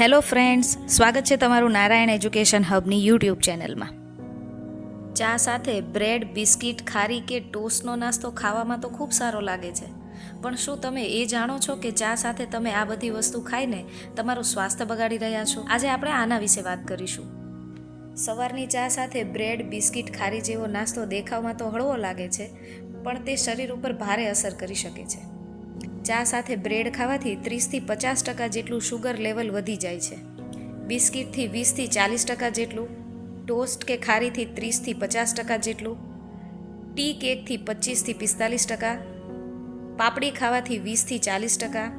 Hello friends, સ્વાગત છે તમારું નારાયણ એજ્યુકેશન હબની યુટ્યુબ ચેનલમાં. ચા સાથે બ્રેડ, બિસ્કિટ, ખારી કે ટોસ્ટનો નાસ્તો ખાવામાં તો ખૂબ સારો લાગે છે. પણ શું તમે એ જાણો છો કે ચા સાથે તમે આ બધી વસ્તુ ખાઈને તમારું સ્વાસ્થ્ય બગાડી રહ્યા છો? આજે આપણે આના વિશે વાત કરીશું. સવારની ચા સાથે બ્રેડ, બિસ્કિટ, ખારી જેવો નાસ્તો દેખાવમાં તો હળવો લાગે છે, પણ તે શરીર ઉપર ભારે અસર કરી શકે છે. ચા સાથે બ્રેડ ખાવાથી ત્રીસથી પચાસ ટકા જેટલું શુગર લેવલ વધી જાય છે. બિસ્કિટથી વીસથી ચાલીસ ટકા જેટલું, ટોસ્ટ કે ખારીથી ત્રીસથી પચાસ ટકા જેટલું, ટી કેકથી પચીસથી પિસ્તાલીસ ટકા, પાપડી ખાવાથી વીસથી ચાલીસ ટકા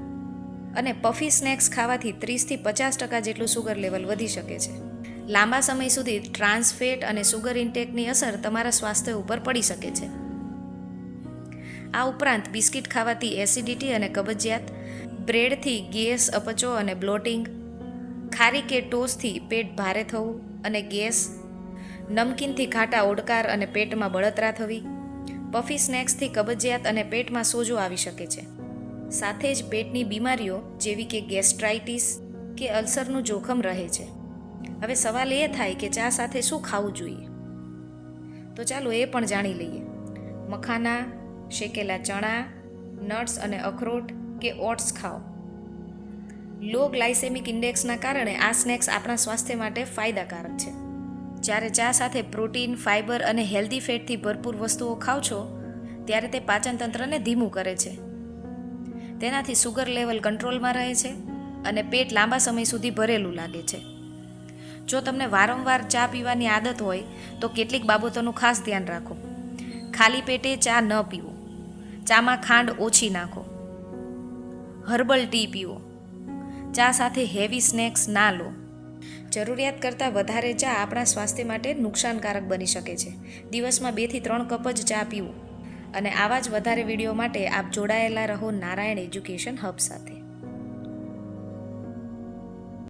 અને પફી સ્નેક્સ ખાવાથી ત્રીસથી પચાસ ટકા જેટલું શુગર લેવલ વધી શકે છે. લાંબા સમય સુધી ટ્રાન્સફેટ અને શુગર ઇન્ટેકની અસર તમારા સ્વાસ્થ્ય ઉપર પડી શકે છે. આ ઉપરાંત બિસ્કિટ ખાવાથી એસિડિટી અને કબજિયાત, બ્રેડથી ગેસ અપચો અને બ્લોટિંગ, ખારી કે ટોસથી પેટ ભારે થવું અને ગેસ, નમકીનથી ખાટા ઓડકાર અને પેટમાં બળતરા થવી, પફી સ્નેક્સથી કબજિયાત અને પેટમાં સોજો આવી શકે છે. સાથે જ પેટની બીમારીઓ જેવી કે ગેસ્ટ્રાઇટિસ કે અલ્સરનું જોખમ રહે છે. હવે સવાલ એ થાય કે ચા સાથે શું ખાવું જોઈએ? તો ચાલો એ પણ જાણી લઈએ. મખાના શેકેલા ચણા, નટ્સ અને અખરોટ કે ઓટ્સ ખાઓ. લો ગ્લાયસેમિક ઇન્ડેક્સના કારણે આ સ્નેક્સ આપણા સ્વાસ્થ્ય માટે ફાયદાકારક છે. જ્યારે ચા સાથે પ્રોટીન, ફાઇબર અને હેલ્ધી ફેટથી ભરપૂર વસ્તુઓ ખાવ છો, ત્યારે તે પાચન તંત્રને ધીમું કરે છે. તેનાથી સુગર લેવલ કંટ્રોલમાં રહે છે અને પેટ લાંબા સમય સુધી ભરેલું લાગે છે. જો તમને વારંવાર ચા પીવાની આદત હોય, તો કેટલીક બાબતોનું ખાસ ધ્યાન રાખો. ખાલી પેટે ચા ન પીવો. ચામાં ખાંડ ઓછી નાખો. હર્બલ ટી પીવો. ચા સાથે હેવી સ્નેક્સ ના લો. જરૂરિયાત કરતાં વધારે ચા આપણા સ્વાસ્થ્ય માટે નુકસાનકારક બની શકે છે. દિવસમાં બેથી ત્રણ કપ જ ચા પીવું. અને આવા જ વધારે વીડિયો માટે આપ જોડાયેલા રહો નારાયણ એજ્યુકેશન હબ સાથે.